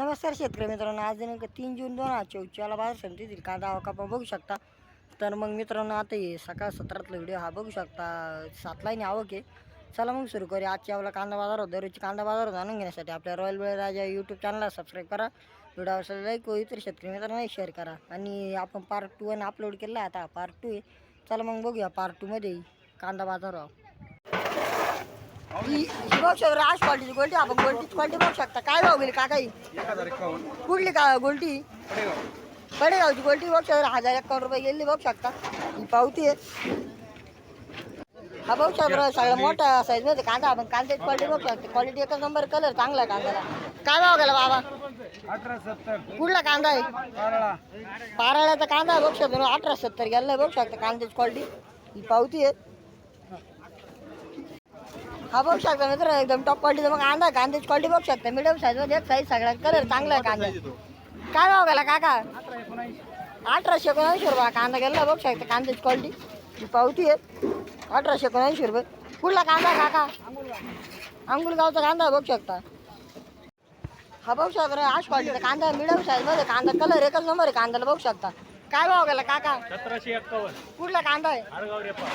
नमस्कार शेतकरी मित्रांनो आज दिनांक तीन जून दोन हजार चोवीसला बाजार समितीतील कांदा अवकापा बघू शकता. तर मग मित्रांनो आता हे सकाळ सत्रातला व्हिडिओ हा बघू शकता. सात लाईन आवक आहे. चला मग सुरू करूया. आजच्या आपला कांदा बाजार दररोजची कांदा बाजार जाणून घेण्यासाठी आपल्या रॉयल बळ राजा यूट्यूब चॅनलला सबस्क्राईब करा. व्हिडिओ आवडला लाईक होईल इतर शेतकरी मित्रांना शेअर करा. आणि आपण पार्ट टू आणि अपलोड केला आहे. आता पार्ट टू आहे. चला मग बघूया पार्ट टूमध्ये कांदा बाजार ही बघ राज क्वालिटीची गोल्टी आपण गोल्टीची क्वालिटी बघू शकता. काय भाव गेली काकाई? कुठली का गोल्टी? पडेगाव पडेगावची गोल्टी बघ शकता. हजार एकावन्न रुपये गेली बघ शकता. ही पावती आहे. हा बघ शकता सगळ्या मोठा साईजमध्ये कांदा आपण कांद्याची क्वालिटी बघू शकतो. क्वालिटी एकच नंबर कलर चांगला कांद्याला. काय भाव गेला बाबा? अठरा सत्तर. कुठला कांदा आहे? पाराळ्याचा कांदा बघू शकतो. अठरा सत्तर गेला बघू शकता. कांद्याची क्वालिटी ही पावती आहे. हा बघू शकता मित्र एकदम टॉप क्वालिटीचा मग कांदा. कांद्याची क्वालिटी बघू शकता. मिडियम साईजमध्ये एक साईज सगळा कलर चांगला आहे कांदा. काय भाव गेला काका? अठराशे एकोणऐंशी. रुपये. कांदा गेला बघू शकता कांद्याची क्वालिटी पावती आहे. अठराशे एकोणऐंशी रुपये. कुठला कांदा काका? अंगुलगावचा कांदा आहे, बघू शकता. हा बघू शकता आश क्वालिटीचा कांदा मिडियम साईजमध्ये कांदा कलर एकच नंबर आहे कांद्याला बघू शकता. काय भाव गेला काका? सतराशे एक्कावन्न. कुठला कांदा आहे? आडगाव रेपा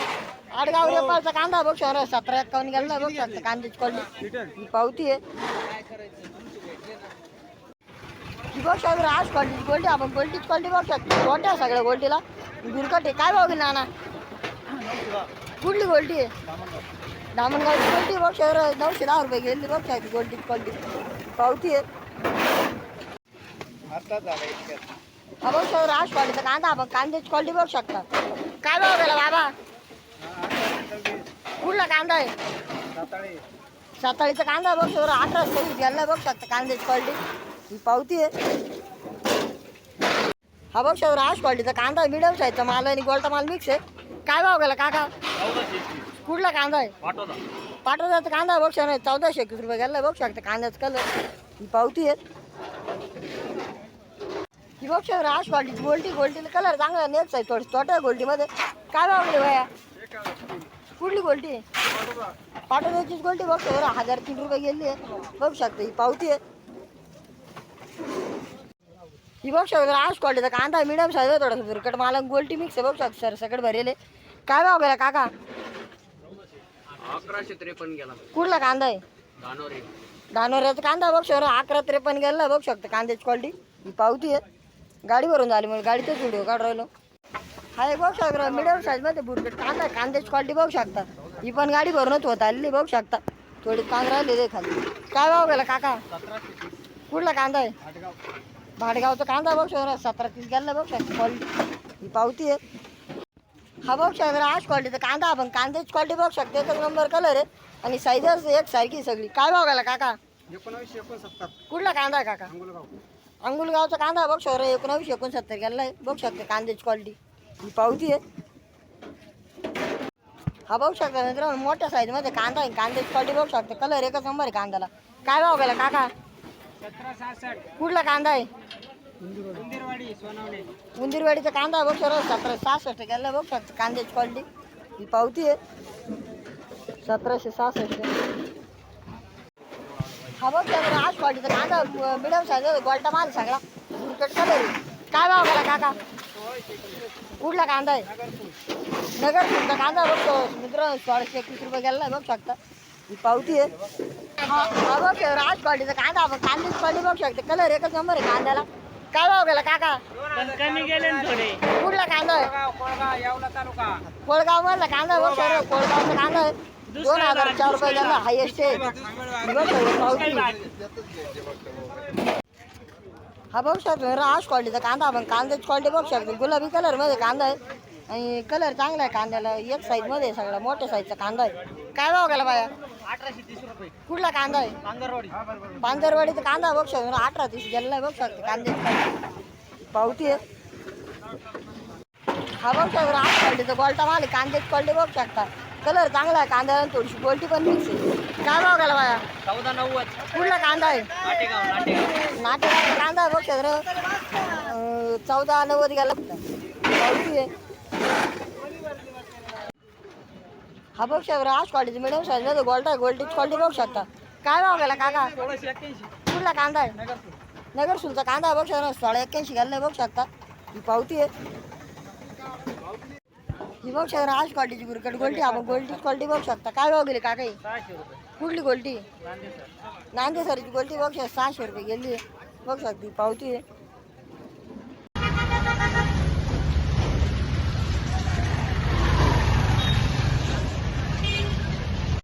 आडगाव रेपाळचा कांदा बघू शकता. सतरा एक्कावन्न गेला बघू शकता. कांद्याची क्वालिटी ही पावती आहे. ही बघ शकता आज क्वालिटी गोल्टी आपण गोल्टीची क्वालिटी बघू शकतो. गोट्या सगळ्या गोल्टीला बिरकट आहे. काय भाव गेली नाना? कुठली गोल्टी आहे दामणगावची गोल्टी बघ शकता. नऊशे दहा रुपये गेली बघ शकते गोल्टीची क्वालिटी पावती आहे. आता झाला इतक्यात हा बघ शकता आज क्वालिटीचा कांदा आपण कांद्याची क्वालिटी बघू शकता. काय भाव गेला बाबा? कुठला कांदा आहे? साताळे. साताळीचा कांदा बघ शकता अठरा सव्वीस गेला बघ शकता कांद्याची क्वालिटी. ही पावती आहे. हा बघ शकता राज क्वालिटीचा कांदा मिडियम साईजचा माल आणि गोल्टा माल मिक्स आहे. काय भाव गेला काका? कुठला कांदा आहे? पाठवता पाठवण्याचा कांदा बघ शकता चौदाशे एकवीस रुपये गेला बघ शकता कांद्याचा कलर ही पावती आहे. ही बघ शकता राज क्वालिटी गोल्टी गोल्टीला कलर चांगला नेक्स आहे थोडी छोट्या गोल्टीमध्ये काय भाव गेले भया कुठली गोल्टी आहे पाठवण्याचीच गोल्टी बघ शकता हजार तीन रुपये गेली. आहे बघू शकता ही पावती आहे. ही बघ शकता आज क्वालिटीचा कांदा मिडियम साईज आहे थोडासा दुर्कट माला गोल्टी मिक्स आहे बघू शकता सर सकट भरेले. काय भाव गेला काका? अकराशे त्रेपन्न गेला. कुठला कांदा आहे? धानोऱ्याचा कांदा बघ शकता अकरा त्रेपन्न गेला बघ शकता कांद्याची क्वालिटी ही पावती आहे. गाडी भरून झाली म्हणून गाडीचाच व्हिडिओ काढ राहिलो. हा एक बघू शकता मिडियम साईजमध्ये बुरकट कांदा. कांद्याची क्वालिटी बघू शकता. ही पण गाडी भरूनच होत आलेली बघू शकता. थोडी कांदा राहिलेली खाली. काय भाव गेला काका? कुठला कांदा आहे? भाडगावचा कांदा बघ शकता सतरा तीस गेला बघ शकता क्वालिटी ही पावती आहे. हा बघ शकता आज क्वालिटीचा कांदा आपण कांद्याची क्वालिटी बघ शकता. एकच नंबर कलर आहे आणि साईजच एक सारखी सगळी. काय भाव गेला काका? एकोणावीसशे एकोणसत्तर. कुठला कांदा आहे काका? अंगुलगावचा कांदा बघ शकता एकोणावीस एकोणसत्तर गेला आहे बघ शकता कांद्याची क्वालिटी ही पावती आहे. हा बघू शकता मित्रांनो मोठ्या साईजमध्ये कांदा आहे. कांद्याची क्वालिटी बघू शकता. कलर एकच नंबर आहे कांद्याला. काय भाव गेला काका? कुठला कांदा आहे? उंदीरवाडीचा कांदा बघ सर सतरा सहासष्ट गेला बघ शकता कांद्याची क्वालिटी ही पावती आहे. सतराशे सहासष्ट. हा बघ सर आज क्वालिटीचा कांदा मिडियम साईज गोल्टा माल सगळा कलर काय भाव गेला काका? कुठला कांदा आहे? नगर तुमचा कांदा बघतो. मित्र सोळाशे एकवीस रुपये गेला बघ शकता. ही पावती आहे. हा हा बघ आज क्वालिटीचा कांदा आपण कांद्याची क्वालिटी बघू शकता. कलर एकच नंबर आहे कांद्याला. काय भाव गेला काका? कमी गेले थोडे. कुठला कांदा आहे? कोळगाव मधला कांदा बघ कोळगावचा कांदा आहे. दोन हजार चार रुपये गेला हायेस्ट आहे. हा बघू शकतो राज क्वालिटीचा कांदा आपण कांद्याची क्वालिटी बघू शकतो. गुलाबी कलरमध्ये कांदा आहे. आणि कलर चांगला आहे कांद्याला. एक साईजमध्ये आहे सगळा मोठ्या साईजचा कांदा आहे. काय भाव गेला बाया? अठराशे तीस रुपये कुठला कांदा आहे? पांगरवाडी पांढरवाडीचा कांदा बघ शकतो. अठरा तीस गेला बघ शकतो कांद्याची पावती आहे. हा बघ शकतो राज क्वालिटीचा गोल्टा माल आहे. कांद्याची क्वालिटी बघ शकता. कलर चांगला आहे आणि थोडीशी क्वालिटी पण मिक्स आहे. काय भाव गेला बाया? चौदा नव्वद. कुठला कांदा आहे? नाटेगाव कांदा बघ शकतो चौदा नव्वद गेला. पावती आहे. हा बघ शकता राज क्वालिटीचा मिडियम साईजमध्ये गोल्टा गोल्टीची क्वालिटी बघू शकता. काय भाव गेला काका? कुठला कांदा आहे? नगर सुलचा कांदा बघू शकता साडे एक्क्याऐंशी घाललाय बघू शकता. ही पावती आहे. बघू शकता आज क्वालिटीची गुरकट गोल्टी आपण गोल्टी क्वालिटी बघू शकता. काय भाव गेली काका ही? कुठली गोल्टी? नांदे सरची गोल्टी बघू शकता सहाशे रुपये गेली. बघू शकते पावती आहे.